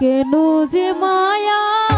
কেন যে মায়া